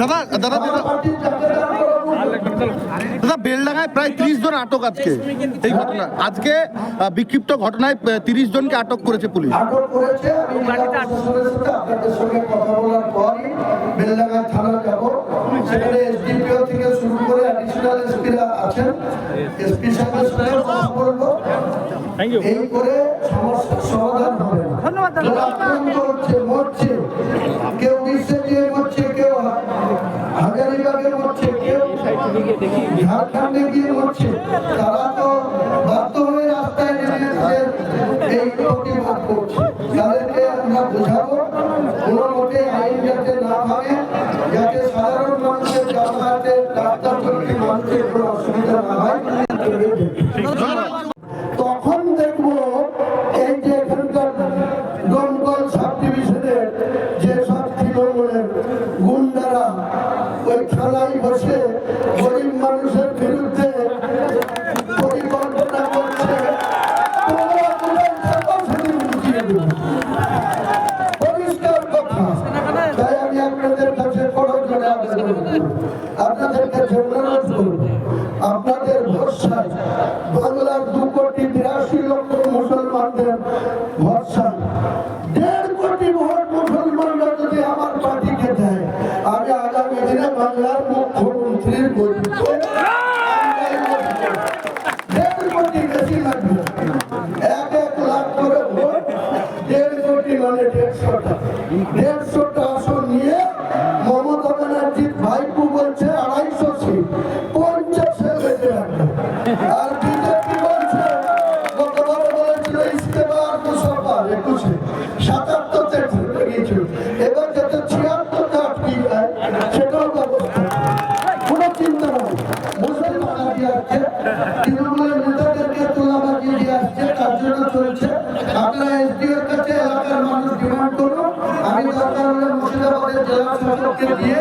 দাদা দাদা দাদা। বেলডাঙ্গায় প্রায় তিরিশ জন আটক আজকে। এই ঘটনা। আজকে বিক্ষিপ্ত ঘটনায় তিরিশ জনকে আটক করেছে পুলিশ। আটক করেছে আমি জেলা প্রশাসনের সাথে আপনাদের সঙ্গে কথা বলার পরই বেলডাঙ্গা থানা যাব সেখানে এসডিপিও থেকে শুরু করে অ্যাডিশনাল এসপিরা আছেন এসপি সাহেবের সাথে কথা বলব এই করে না ধন্যবাদ দাদা। যারা আক্রান্ত হচ্ছে মরছে কেউ বিশ্বে দিয়ে মরছে কেউ হাজারিবাগে মরছে কেউ ঝাড়খণ্ডে গিয়ে মরছে। তারা তো বাধ্য হয়ে রাস্তায় নেমে তাদের এই প্রতিবাদ করছে। তাদেরকে আমরা বোঝাবো কোনো মতে আইন যাতে না ভাঙে যাতে সাধারণ মানুষের যাতায়াতে রাস্তা চলতে মানুষের কোনো অসুবিধা না হয়। তখন দেখব এই যে এখানকার দমকল সাব যে সব তৃণমূলের গুন্ডারা ওই খেলায় বসে গরিব মানুষের বিরুদ্ধে। পরিষ্কার আপনাদের কাছে আপনাদের কাছে অনুরোধ করব। বেশি লাগবে এক এক লাখ করে ভোট দেড় কোটি মানে দেড়শোটা দেড়শোটা আসন নিয়ে মমতা ব্যানার্জির ভাইপু বলছে আড়াইশো সিট পঞ্চাশে বেঁচে রাখবে আর বিজেপি বলছে গতবার বলেছিল ইস্তেফা আর মুসলমান একুশে সাতাত্তরতে ঢুকে গিয়েছিল এবার যাতে ছিয়াত্তরটা আটকে যায় সেটাও ব্যবস্থা কোনো চিন্তা দিয়ে আসছে তৃণমূলের নেতাদেরকে মুর্শিদাবাদের দিয়ে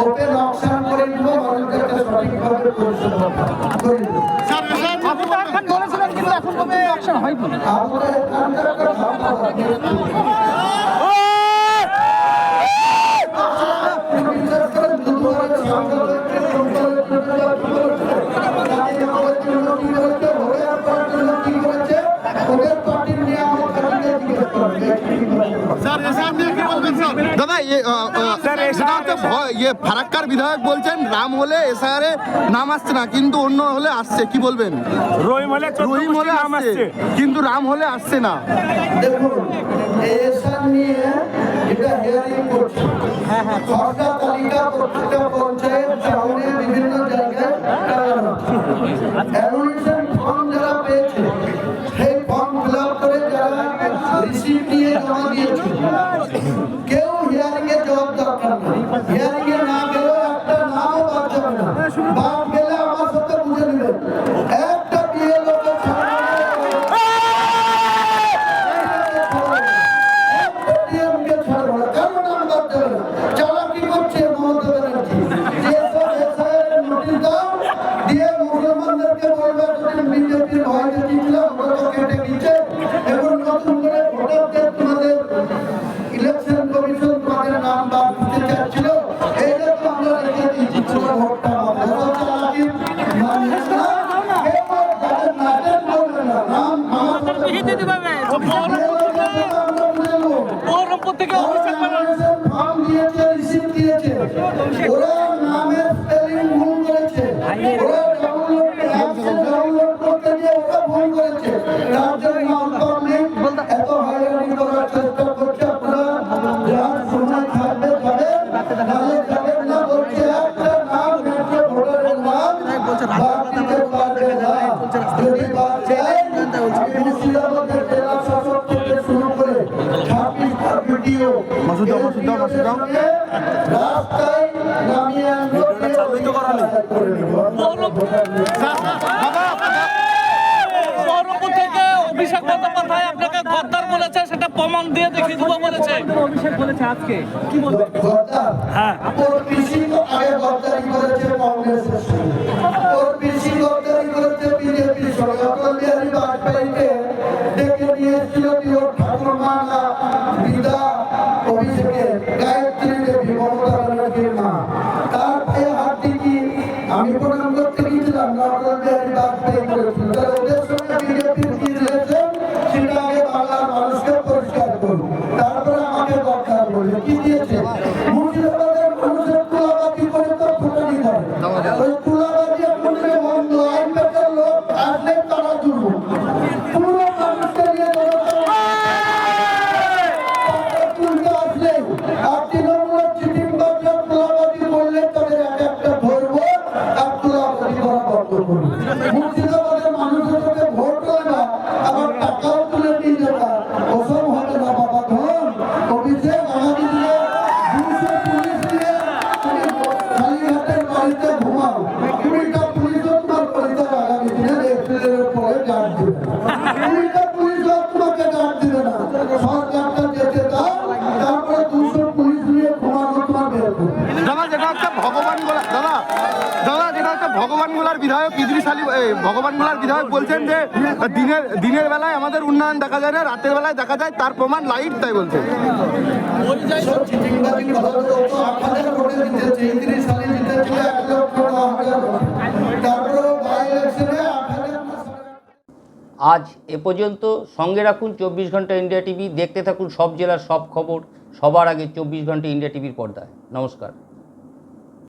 ওপেন অপশন করে দিব মানুষদেরকে সঠিকভাবে পরিচালনা করে দেবো আপনি তো এখন বলেছিলেন কিন্তু ইয়ে ফারাক্কার বিধায়ক বলছেন রাম হলে এসআরে নাম আসছে না কিন্তু অন্য হলে আসছে কি বলবেন? রহিম হলে রহিম হলে নাম আসছে কিন্তু রাম হলে আসছে না। দেখুন এসআর নিয়ে এটা হিয়ারিং করছে। খসড়া তালিকা প্রত্যেকটা পঞ্চায়েত টাউনে বিভিন্ন জায়গায় অ্যানোনিশন ফর্ম যারা পেয়েছে সেই ফর্ম ফিল আপ করে যারা রিসিভ নিয়ে জমা দিয়েছে কেউ হিয়ারিং এ জবাব দরকার নেই। হিয়ারিং বহরমপুর থেকে অভিষেক ভিডিও মাসুদ মাসুদ মাসুদ রাস্তায় নামিয়ে তো আপনাকে বলেছে সেটা প্রমাণ দিয়ে দেখিয়ে দেবো বলেছে। অভিষেক বলেছে আজকে। কি বলবে? হ্যাঁ। ভগবানগোলার বিধায়ক ইদ্রিস আলী ভগবানগোলার বিধায়ক বলছেন যে, দিনের দিনের বেলায় আমাদের উন্নয়ন দেখা যায় না, রাতের বেলায় দেখা যায় তার প্রমাণ লাইট, তাই বলছে। আজ এ পর্যন্ত সঙ্গে রাখুন চব্বিশ ঘণ্টা ইন্ডিয়া টিভি, দেখতে থাকুন সব জেলার সব খবর, সবার আগে চব্বিশ ঘণ্টা ইন্ডিয়া টিভির পর্দায়। নমস্কার।